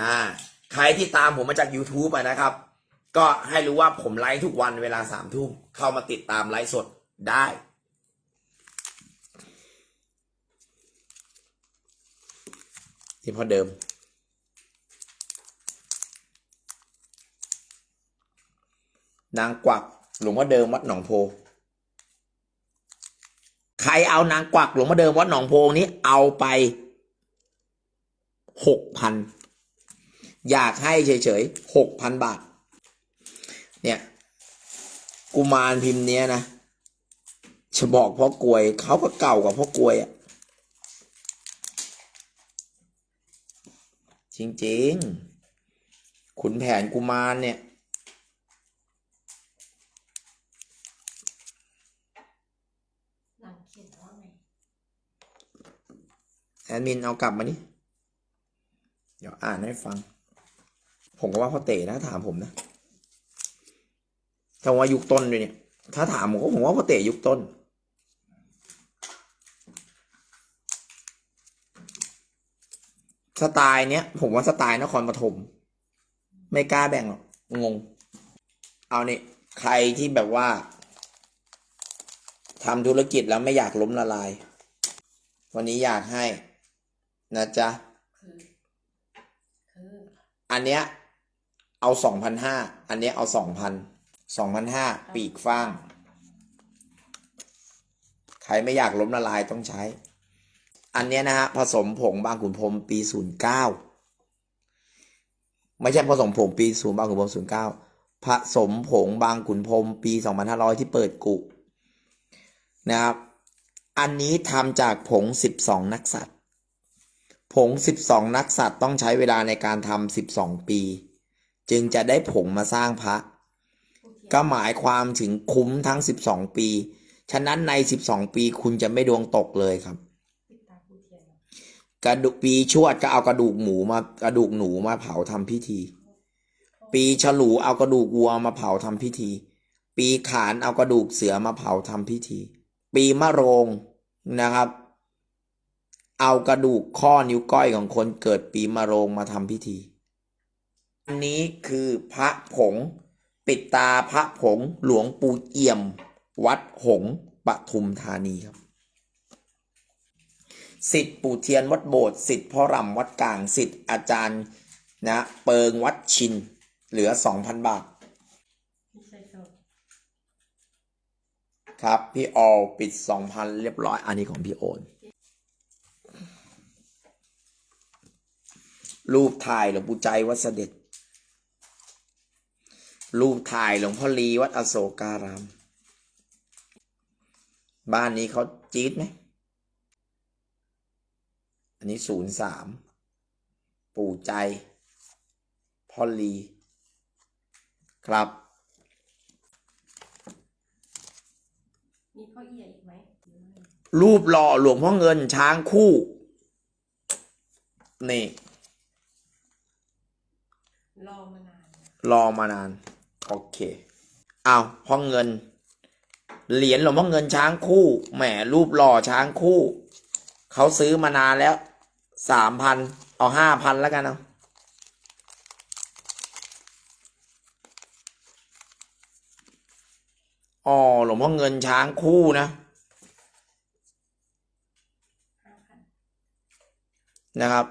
อ่าใครที่ตามผมมาจาก YouTube อะนะครับ ก็ให้รู้ว่าผมไลฟ์ทุกวันเวลาสามทุ่มเข้ามาติดตามไลฟ์สดได้ที่พอเดิม นางกวักหลวงพ่อเดิมวัดหนองโพ ใครเอานางกวักหลวงพ่อเดิมวัดหนองโพนี้เอาไปหกพัน อยากให้เฉยๆหกพันบาท เนี่ยกุมารพิมพ์เนี้ยนะจะบอกพ่อกลวยเขาก็เก่ากว่าพ่อกลวยอะจริงๆ ขุนแผนกุมารเนี่ยหลังเขียนว่าไงแอดมินเอากลับมานี่เดี๋ยวอ่านให้ฟัง ผมก็ว่าพ่อเต๋นะถามผมนะถ้าว่ายุคต้นด้วยเนี่ย ถ้าถามผมก็ผมว่าพ่อเต๋ยุคต้น สไตล์เนี้ยผมว่าสไตล์นครปฐมไม่กล้าแบ่งหรอกงง เอานี่ใครที่แบบว่าทำธุรกิจแล้วไม่อยากล้มละลาย วันนี้อยากให้ นะจ๊ะคือคืออันเนี้ย เอาสองพันห้าอันเนี้ยเอาสองพันสองพันห้าปีกฟ้าง ใครไม่อยากล้มละลายต้องใช้ อันเนี้ยนะฮะผสมผงบางขุนพรหมปีศูนย์เก้าไม่ใช่ผสมผงปีศูนย์บางขุนพรหมศูนย์เก้าผสมผงบางขุนพรหมปีสองพันห้าร้อยที่เปิดกุนะครับ อันนี้ทำจากผงสิบสองนักสัตว์ผง12นักสัตว์ต้องใช้เวลาในการทำ12ปี จึงจะได้ผงมาสร้างพระผู้เขียนก็หมายความถึงคุ้มทั้ง12ปี ฉะนั้นใน12ปีคุณจะไม่ดวงตกเลยครับปิดตาผู้เทียนเหรอกระดูกปีชวดก็เอากระดูกหมูมากระดูกหนูมาเผาทำพิธี ปีฉลูเอากระดูกวัวมาเผาทำพิธี ปีขานเอากระดูกเสือมาเผาทำพิธี ปีมะโรงนะครับ เอากระดูกข้อนิ้วก้อยของคนเกิดปีมะโรงมาทำพิธี อันนี้คือพระผง ปิดตาพระผงหลวงปู่เอี่ยม วัดหงปทุมธานีครับสิทธิ์ปู่เทียนวัดโบสถ์สิทธิ์พ่อรำวัดกลางสิทธิ์อาจารย์นะเปิงวัดชิน เหลือสองพันบาท ครับ พี่ออลปิดสองพันเรียบร้อย อันนี้ของพี่โอน รูปถ่ายหลวงปู่ใจวัดเสด็จ รูปถ่ายหลวงพ่อลีวัดอโศการาม บ้านนี้เขาจี๊ดไหม อันนี้ศูนย์สาม ปู่ใจ พ่อลี ครับ มีพ่อเอียอีกไหมหรือไม่รูปหล่อหลวงพ่อเงินช้างคู่ นี่ รอมานานนะรอมานาน โอเคอ้าวพ่อเงิน เหรียญหลวงพ่อเงินช้างคู่ แหมรูปหล่อช้างคู่ เขาซื้อมานานแล้วสามพันเอาห้าพันแล้วกันเอาอ๋อหลวงพ่อเงินช้างคู่นะ นะครับ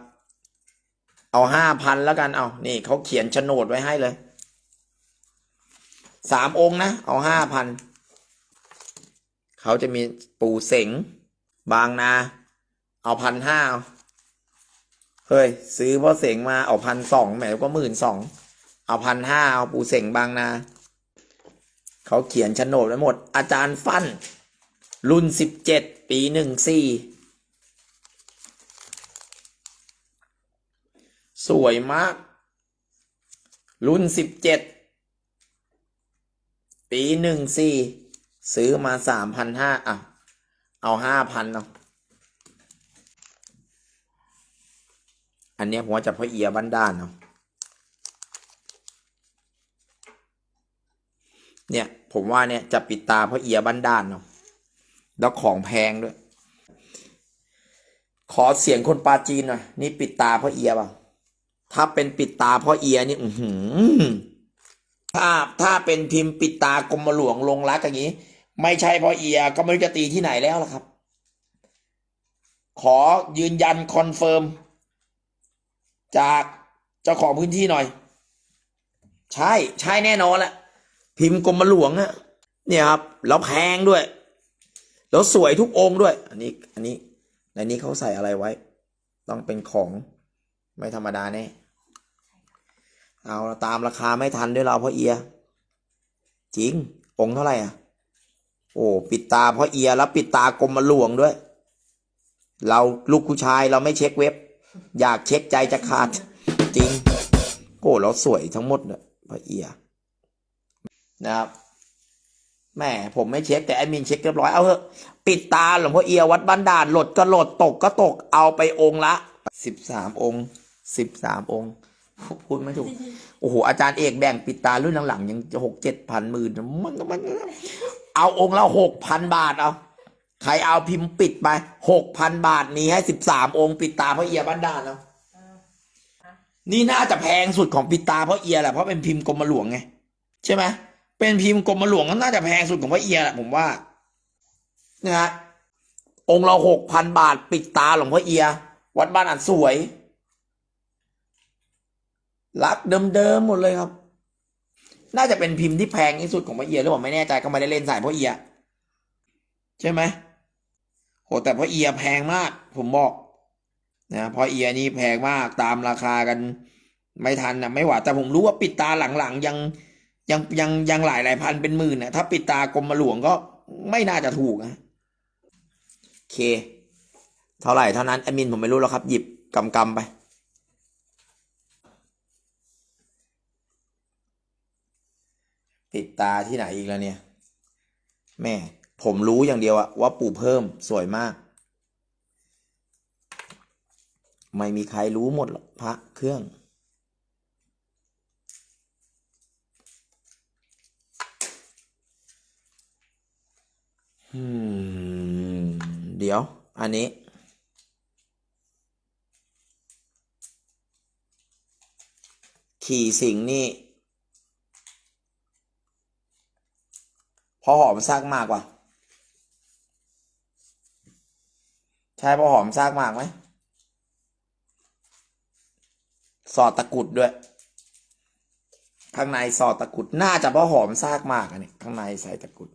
เอาห้าพันแล้วกัน เอานี่เขาเขียนโฉนดไว้ให้เลย สามองค์นะ เอาห้าพันเขาจะมีปู่เสงบางนา เอาพันห้าเฮ้ย ซื้อพ่อเสงมาเอาพันสองแหมก็หมื่นสองเอาพันห้าเอาปู่เสงบางนา เขาเขียนโฉนดไว้หมด อาจารย์ฟั่น รุ่นสิบเจ็ดปีหนึ่งสี่สวยมาก รุ่นสิบเจ็ด ปีหนึ่งสี่ซื้อมาสามพันห้าอะ เอาห้าพันเอาอันเนี้ยผมว่าจะพ่อเอียบ้านด้านเนาะเนี่ย ผมว่าเนี่ยจะปิดตาพ่อเอียบ้านด้านเนาะแล้วของแพงด้วย ขอเสียงคนปาจีนหน่อยนี่ปิดตาพ่อเอียเปล่าถ้าเป็นปิดตาพ่อเอียนี่ อือหือ ถ้าถ้าเป็นพิมพ์ปิดตากรมหลวงลงรักอย่างนี้ ไม่ใช่พอเอียก็ไม่รู้จะตีที่ไหนแล้วล่ะครับ ขอยืนยันคอนเฟิร์มจากเจ้าของพื้นที่หน่อย ใช่ใช่แน่นอนแหละพิมพ์กรมหลวงอะเนี่ยครับแล้วแพงด้วย แล้วสวยทุกองค์ด้วย อันนี้อันนี้ในนี้เขาใส่อะไรไว้ ต้องเป็นของไม่ธรรมดาแน่ เอาตามราคาไม่ทันด้วยเราเพราะเอีย จริง องเท่าไหร่อะ โอ้ ปิดตาเพราะเอียแล้วปิดตากรมหลวงด้วย เราลูกผู้ชายเราไม่เช็คเว็บ อยากเช็คใจจะขาด จริง โอ้เราสวยทั้งหมดเนี่ยพราะเอีย นะครับแหมผมไม่เช็คแต่แอดมินเช็คเรียบร้อยเอาเถอะปิดตาหลวงพ่อเอียวัดบ้านด่านหลดก็หลดตกก็ตกเอาไปองค์ละสิบสามองค์สิบสามองค์ พูดไม่ถูก โอ้โห อาจารย์เอกแบ่งปิดตารุ่นหลังๆยังหกเจ็ดพันหมื่นมันมันเอาองค์ละหกพันบาทเอาใครเอาพิมพ์ปิดไปหกพันบาทนี้ให้สิบสามองค์ปิดตาพระเอียบ้านด่านเอาอ่านี่น่าจะแพงสุดของปิดตาพระเอียแหละเพราะเป็นพิมพ์กรมหลวงไงใช่ไหมเป็นพิมพ์กรมหลวงก็น่าจะแพงสุดของพระเอียแหละผมว่านะฮะองค์เราหกพันบาทปิดตาหลวงพ่อเอีย วัดบ้านอันสวย รักเดิมๆหมดเลยครับ น่าจะเป็นพิมพ์ที่แพงที่สุดของพระเอียหรือเปล่าไม่แน่ใจก็ไม่ได้เล่นสายพระเอีย ใช่ไหมโหแต่พระเอียแพงมาก ผมบอกนะพราะเอียนี่แพงมากตามราคากันไม่ทันนะไม่หวาแต่ผมรู้ว่าปิดตาหลังๆ ยังยังยังยังหลายหลายพันเป็นหมื่นนะถ้าปิดตากรมหลวงก็ไม่น่าจะถูกนะเค เท่าไหร่เท่านั้นแอดมินผมไม่รู้แล้วครับ หยิบกำกำไป ปิดตาที่ไหนอีกแล้วเนี่ย แม่ ผมรู้อย่างเดียวอะว่าปู่เพิ่มสวยมาก ไม่มีใครรู้หมดหรอกพระเครื่องอืมเดี๋ยว อันนี้ขี่สิงนี่ พอหอมซากมากกว่า ใช่พอหอมซากมากไหม สอดตะกุดด้วย ข้างในสอดตะกุดน่าจะเพราะหอมซากมากอันนี้ข้างในใส่ตะกุด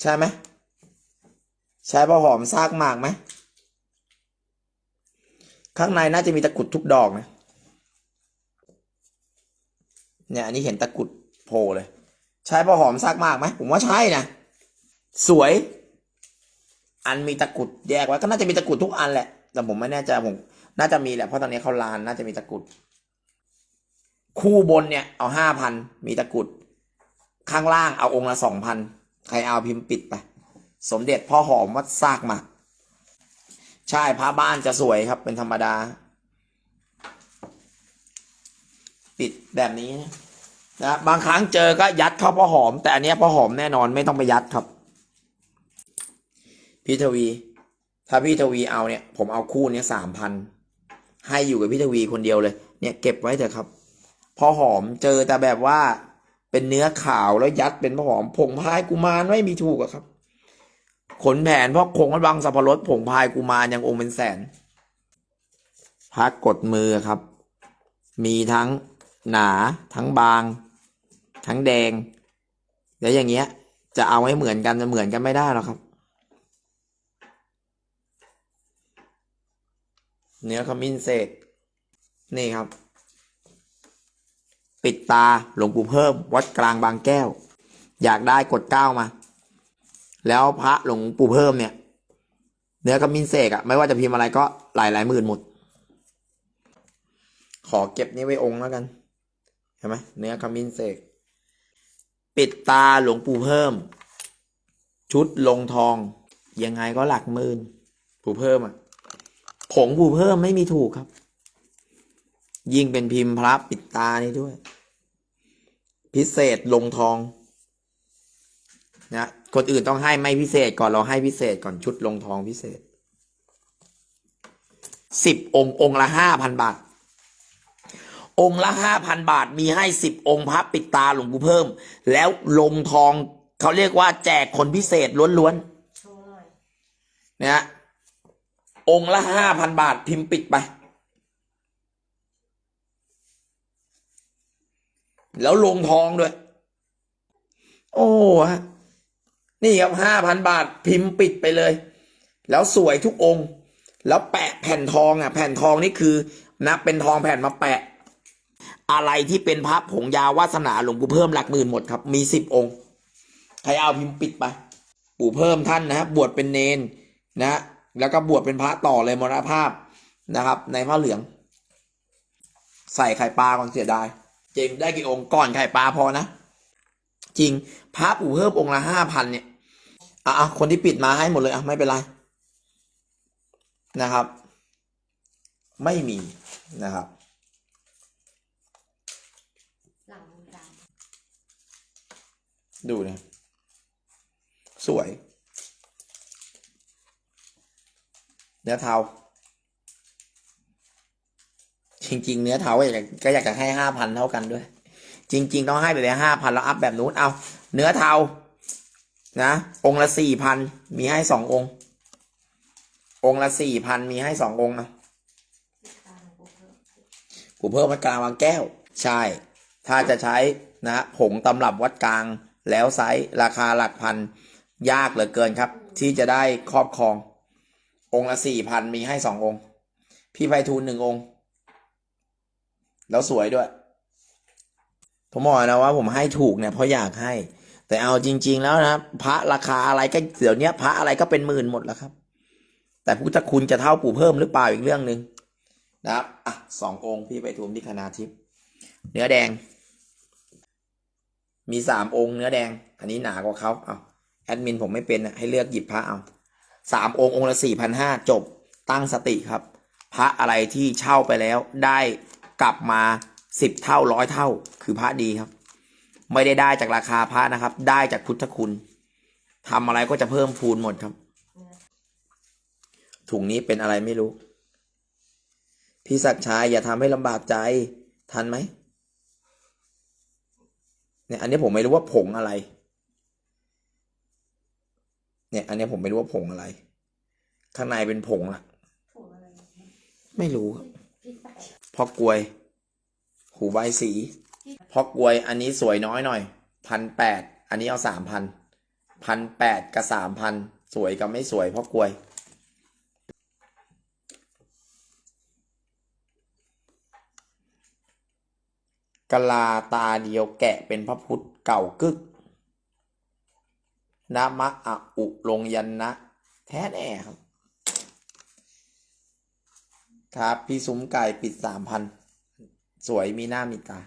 ใช่ไหมใช่เพราะหอมซากมากไหมข้างในน่าจะมีตะกุดทุกดอกนะ เนี่ยอันนี้เห็นตะกุดโผล่เลย ใช่เพราหอมซากมากไหมผมว่าใช่นะ สวย อันมีตะกุดแยกไว้ก็น่าจะมีตะกุดทุกอันแหละ แต่ผมไม่แน่ใจผม น่าจะมีแหละเพราะตอนนี้เขาลานน่าจะมีตะกุด คู่บนเนี่ยเอาห้าพันมีตะกุด ข้างล่างเอาองค์ละสองพันใครเอาพิมพ์ปิดไปสมเด็จพ่อหอมวัดซากหมากใช่พระบ้านจะสวยครับเป็นธรรมดา ปิดแบบนี้นะ นะบางครั้งเจอก็ยัดเข้าพ่อหอม แต่อันนี้พ่อหอมแน่นอนไม่ต้องไปยัดครับ พี่ทวี ถ้าพี่ทวีเอาเนี่ย ผมเอาคู่เนี้ยสามพันให้อยู่กับพี่ทวีคนเดียวเลย เนี่ยเก็บไว้เถอะครับพอหอมเจอแต่แบบว่าเป็นเนื้อขาวแล้วยัดเป็นพอหอมผงพายกุมารไม่มีถูกอะครับ ขนแผนเพราะคงมันบังสับปะรดผงพายกุมารยังองค์เป็นแสนพักกดมือครับ มีทั้งหนาทั้งบาง ทั้งแดงแล้วอย่างเงี้ย จะเอาให้เหมือนกันจะเหมือนกันไม่ได้หรอกครับ เนื้อขมิ้นเศษ นี่ครับ ปิดตาหลวงปู่เพิ่ม วัดกลางบางแก้ว อยากได้กดเก้ามา แล้วพระหลวงปู่เพิ่มเนี่ย เนื้อขมิ้นเสกอะไม่ว่าจะพิมพ์อะไรก็หลายหลายหมื่นหมด ขอเก็บนี้ไว้องค์แล้วกันเห็นไหมเนื้อขมิ้นเสก ปิดตาหลวงปู่เพิ่ม ชุดลงทอง ยังไงก็หลักหมื่นปู่เพิ่มอะผงปู่เพิ่มไม่มีถูกครับ ยิ่งเป็นพิมพ์พระปิดตานี่ด้วย พิเศษลงทองนะคนอื่นต้องให้ไม่พิเศษก่อนเราให้พิเศษก่อนชุดลงทองพิเศษสิบองค์องค์ละห้าพันบาท องค์ละห้าพันบาทมีให้สิบองค์พระปิดตาหลวงปู่เพิ่ม แล้วลงทองเขาเรียกว่าแจกคนพิเศษล้วนโชว์หน่อยๆนะฮะองค์ละห้าพันบาทพิมพ์ปิดไป แล้วลงทองด้วย โอ้ฮะนี่ครับห้าพันบาทพิมพ์ปิดไปเลย แล้วสวยทุกองค์ แล้วแปะแผ่นทองอะ แผ่นทองนี่คือนะเป็นทองแผ่นมาแปะ อะไรที่เป็นพระผงยาวาสนาหลวงปู่เพิ่มหลักหมื่นหมดครับ มีสิบองค์ ใครเอาพิมพ์ปิดไปปู่เพิ่มท่านนะฮะบวชเป็นเนนนะแล้วก็บวชเป็นพระต่อเลยมรณภาพนะครับ ในผ้าเหลือง ใส่ไข่ปลาก่อนเสียดายจริงได้กี่องค์ก่อนไข่ปลาพอนะ จริงพระปู่เพิ่มองค์ละห้าพันเนี่ยอะอะคนที่ปิดมาให้หมดเลยอะไม่เป็นไรนะครับ ไม่มีนะครับ หลังมือด ดูนะ สวย เนื้อเทา จริง ๆ เนื้อเทาก็อยากจะก็อยากให้ห้าพันเท่ากันด้วย จริง ๆ ต้องให้ไปเลยห้าพันแล้วอัพแบบนู้น เอาเนื้อเทา นะ องละสี่พัน มีให้สององค์ องละสี่พัน มีให้สององค์นะำปิดตาหลวงปู่เพิ่มมเพิ่มวัดกลางวางแก้ว ใช่ ถ้าจะใช้นะผงตำรับวัดกลาง แล้วไซส์ราคาหลักพัน ยากเหลือเกินครับ ที่จะได้ครอบครอง องค์ละสี่พันมีให้สององค์ พี่ไพฑูรย์หนึ่งองค์ แล้วสวยด้วย ผมบอกนะว่าผมให้ถูกเนี่ยเพราะอยากให้ แต่เอาจริง ๆ แล้วนะพระราคาอะไรก็เดี๋ยวนี้พระอะไรก็เป็นหมื่นหมดแล้วครับ แต่พุทธคุณจะเท่าปู่เพิ่มหรือเปล่าอีกเรื่องหนึ่งนะครับอะสององค์พี่ไปทูมที่คณาทิพย์เนื้อแดง มีสามองค์เนื้อแดง อันนี้หนากว่าเขาเอาแอดมินผมไม่เป็นนะให้เลือกหยิบพระเอาสามองค์องค์ละสี่พันห้าจบตั้งสติครับ พระอะไรที่เช่าไปแล้วได้กลับมาสิบเท่าร้อยเท่า คือพระดีครับ ไม่ได้ได้จากราคาพระนะครับ ได้จากพุทธคุณทำอะไรก็จะเพิ่มพูนหมดครับ ถุงนี้เป็นอะไรไม่รู้ พี่ศักดิ์ชัยอย่าทำให้ลำบากใจทันไหม เนี่ยอันนี้ผมไม่รู้ว่าผงอะไร เนี่ย อันนี้ผมไม่รู้ว่าผงอะไร ข้างในเป็นผงอะถูกอะไรเนี่ยไม่รู้ครับพี่ใส่พอกลวย หูใบายสีพอกลวย อันนี้สวยน้อยหน่อยพันแปดอันนี้เอาสามพันพันแปดกับสามพันสวยกับไม่สวยพอกลวย กลาตาเดียวแกะเป็นพระพุทธเก่ากึกนะมะอะอุลงยันนะ แท้แน่ครับ ครับ พี่ซุ้มไก่ปิดสามพัน สวยมีหน้ามีตา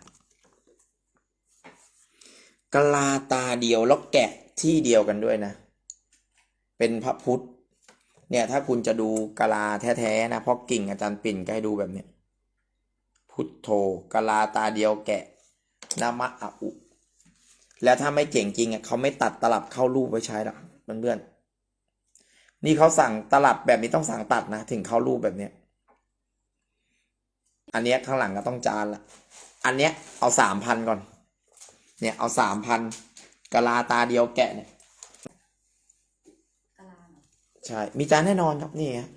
กลาตาเดียวแล้วแกะที่เดียวกันด้วยนะ เป็นพระพุทธ เนี่ยถ้าคุณจะดูกลาแท้ๆนะเพราะกิ่งอาจารย์ปิ่นก็ให้ดูแบบเนี้ย พุทโธกะลาตาเดียวแกะนามะอะอุ แล้วถ้าไม่เก่งจริงอะเขาไม่ตัดตลับเข้ารูปไว้ใช้หรอกเพื่อนๆนี่เขาสั่งตลับแบบนี้ต้องสั่งตัดนะ ถึงเข้ารูปแบบเนี้ย อันเนี้ยข้างหลังก็ต้องจานละอันเนี้ยเอาสามพันก่อน เนี่ยเอาสามพันกะลาตาเดียวแกะเนี่ยกะลาเนาะใช่ มีจานแน่นอนครับนี่ฮะ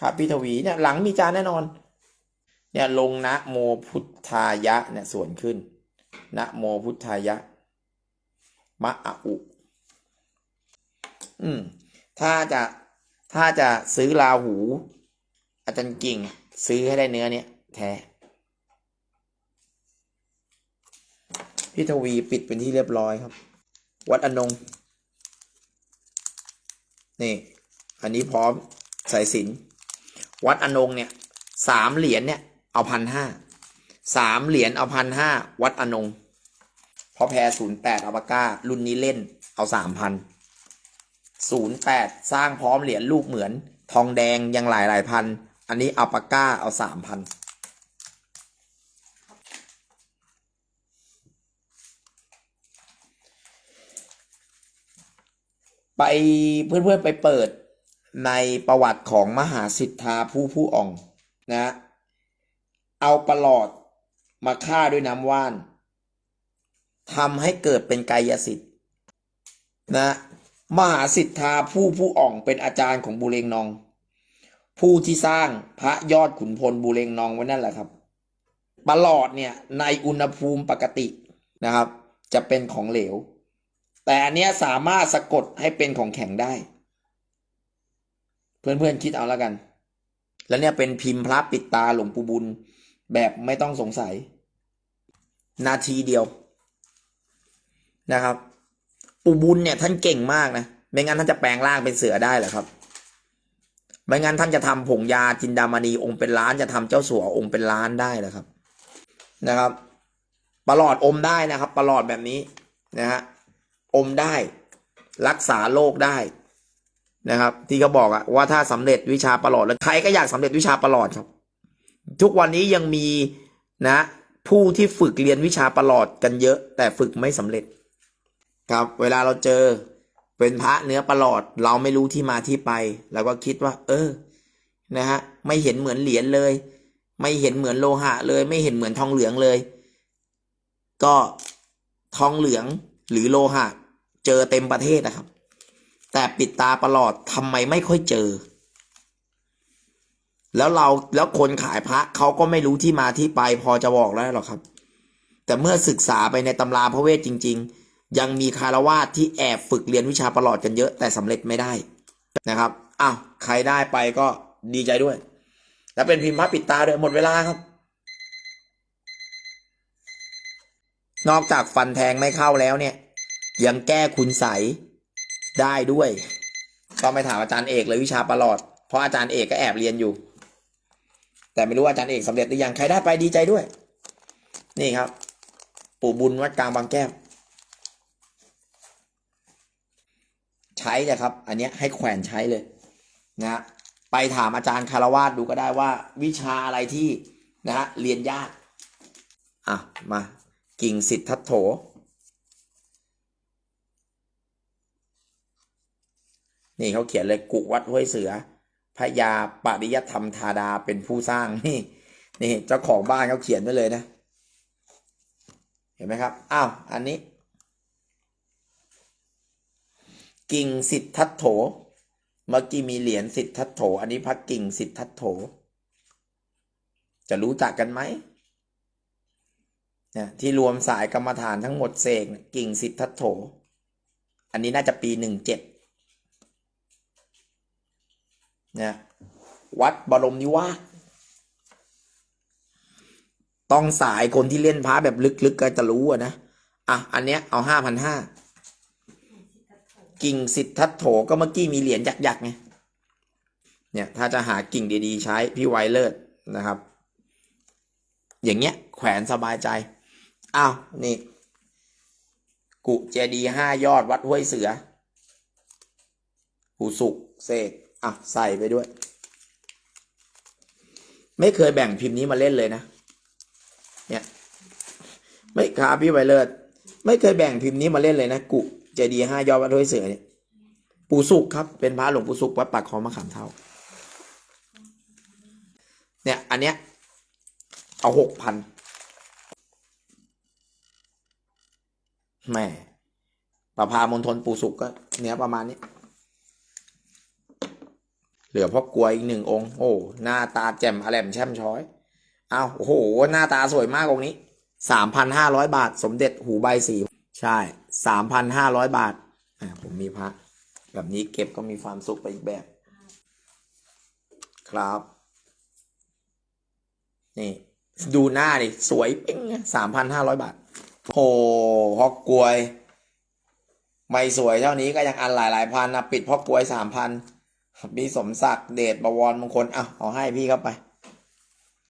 ครับพี่ทวีเนี่ยหลังมีจานแน่นอน เนี่ยลงนะโมพุทธายะเนี่ยส่วนขึ้นนะโมพุทธายะ มะอะอุอืมถ้าจะถ้าจะซื้อลาหู อาจารย์กิ่ง ซื้อให้ได้เนื้อเนี่ยแท้พี่ทวีปิดเป็นที่เรียบร้อยครับ วัดอนงนี่ อันนี้พร้อมสายสิน วัดอนงเนี่ยสามเหรียญเนี่ยเอาพันห้าสามเหรียญเอาพันห้าวัดอนงพอแพรศูนย์แปดอัลปาก้า รุ่นนี้เล่นเอาสามพันศูนย์แปดสร้างพร้อมเหรียญลูกเหมือน ทองแดงยังหลายหลายพัน อันนี้อัลปาก้าเอาสามพันไปเพื่อนๆไปเปิด ในประวัติของมหาสิทธาผู้ผู้อ่องนะ เอาประหลอดมาฆ่าด้วยน้ำว่านทำให้เกิดเป็นกายสิทธิ์นะมหาสิทธาผู้ผู้อ่องเป็นอาจารย์ของบุเรงนอง ผู้ที่สร้างพระยอดขุนพลบุเรงนองไว้นั่นแหละครับประหลอดเนี่ยในอุณหภูมิปกตินะครับ จะเป็นของเหลว แต่อันเนี้ยสามารถสะกดให้เป็นของแข็งได้ เพื่อนๆคิดเอาแล้วกัน แล้วเนี่ยเป็นพิมพ์พระปิดตาหลวงปู่บุญ แบบไม่ต้องสงสัย นาทีเดียวนะครับ ปู่บุญเนี่ยท่านเก่งมากนะไม่งั้นท่านจะแปลงร่างเป็นเสือได้เหรอครับไม่งั้นท่านจะทำผงยาจินดามณีองค์เป็นล้านจะทำเจ้าสัวองค์เป็นล้านได้เหรอครับ นะครับประหลอดอมได้นะครับประหลอดแบบนี้นะฮะอมได้ รักษาโรคได้ นะครับ ที่เขาบอกอะว่าถ้าสำเร็จวิชาประหลอดแล้วใครก็อยากสำเร็จวิชาประหลอดครับ ทุกวันนี้ยังมีนะ ผู้ที่ฝึกเรียนวิชาประหลอดกันเยอะ แต่ฝึกไม่สำเร็จ ครับ เวลาเราเจอเป็นพระเนื้อประหลอด เราไม่รู้ที่มาที่ไปเราก็คิดว่า เออนะฮะไม่เห็นเหมือนเหรียญเลย ไม่เห็นเหมือนโลหะเลย ไม่เห็นเหมือนทองเหลืองเลย ก็ทองเหลืองหรือโลหะ เจอเต็มประเทศนะครับ แต่ปิดตาประหลอดทำไมไม่ค่อยเจอ แล้วเราแล้วคนขายพระเขาก็ไม่รู้ที่มาที่ไปพอจะบอกได้หรอกครับ แต่เมื่อศึกษาไปในตำราพระเวทจริง ๆ ยังมีคารวาสที่แอบฝึกเรียนวิชาประหลอดกันเยอะแต่สำเร็จไม่ได้นะครับอ้าวใครได้ไปก็ดีใจด้วย แล้วเป็นพิมพ์พระปิดตาด้วยหมดเวลาครับ นอกจากฟันแทงไม่เข้าแล้วเนี่ย ยังแก้คุณใส ได้ด้วยก็ไปถามอาจารย์เอกเลยวิชาประหลอด เพราะอาจารย์เอกก็แอบเรียนอยู่ แต่ไม่รู้อาจารย์เอกสำเร็จหรือยังใครได้ไปดีใจด้วย นี่ครับ ปู่บุญวัดกลางบางแก้ว ใช้เลยครับ อันนี้ให้แขวนใช้เลยนะไปถามอาจารย์คารวาสดูก็ได้ว่า วิชาอะไรที่นะฮะเรียนยากอะมากิ่งสิทธัตโถ นี่เขาเขียนเลยกุวัดห้วยเสือพระยาปริยธรรมธาดาเป็นผู้สร้างนี่ นี่เจ้าของบ้านเขาเขียนไว้เลยนะ เห็นไหมครับอ้าวอันนี้ กิ่งสิทธัตโถ เมื่อกี้มีเหรียญสิทธัตโถ อันนี้พระกิ่งสิทธัตโถ จะรู้จักกันไหมนี่ยที่รวมสายกรรมฐานทั้งหมดเสกกิ่งสิทธัตโถ อันนี้น่าจะปีหนึ่งเจ็ดเนี่ยวัดบรมนิวาสต้องสายคนที่เล่นพระแบบลึกๆก็จะรู้อะนะ อะ อันเนี้ยเอาห้าพันห้ากิ่งสิทธัตโถก็เมื่อกี้มีเหรียญยักษ์ๆไง เนี่ยถ้าจะหากิ่งดีๆ ใช้พี่ไวเลิศนะครับ อย่างเงี้ย แขวนสบายใจ อ้าว นี่ กุเจดีห้ายอดวัดห้วยเสือหูสุกเสก อะใส่ไปด้วย ไม่เคยแบ่งพิมพ์นี้มาเล่นเลยนะเนี่ย ไม่ครับพี่ไวเลิศไม่เคยแบ่งพิมพ์นี้มาเล่นเลยนะกุเจดีห้ายอดวัดห้วยเสือเนี่ยปู่สุกครับ เป็นพระหลวงปู่สุกวัดปากคลองมะขามเท่า เนี่ย อันเนี้ย เอาหกพันแม่ประพามณฑลปู่สุกก็ เนื้อประมาณนี้ ลือพ่อกลวยอีกหนึ่งองค์ โอ้หน้าตาแจ่มอแลมแช่มช้อยเอาโอ้โห หน้าตาสวยมากองค์นี้สามพันห้าร้อยบาท สมเด็จหูใบสีใช่สามพันห้าร้อยบาทอ่าผมมีพระแบบนี้เก็บก็มีความสุขไปอีกแบบ ครับ นี่ ดูหน้าดิสวยเป้งสามพันห้าร้อยบาทโหพ่อกลวย ไม่สวยเท่านี้ก็ยังอันหลายหลายพันนะปิดพ่อกลวยสามพัน มีสมศักดิ์เดชบวรมงคลอะเอาให้พี่เข้าไป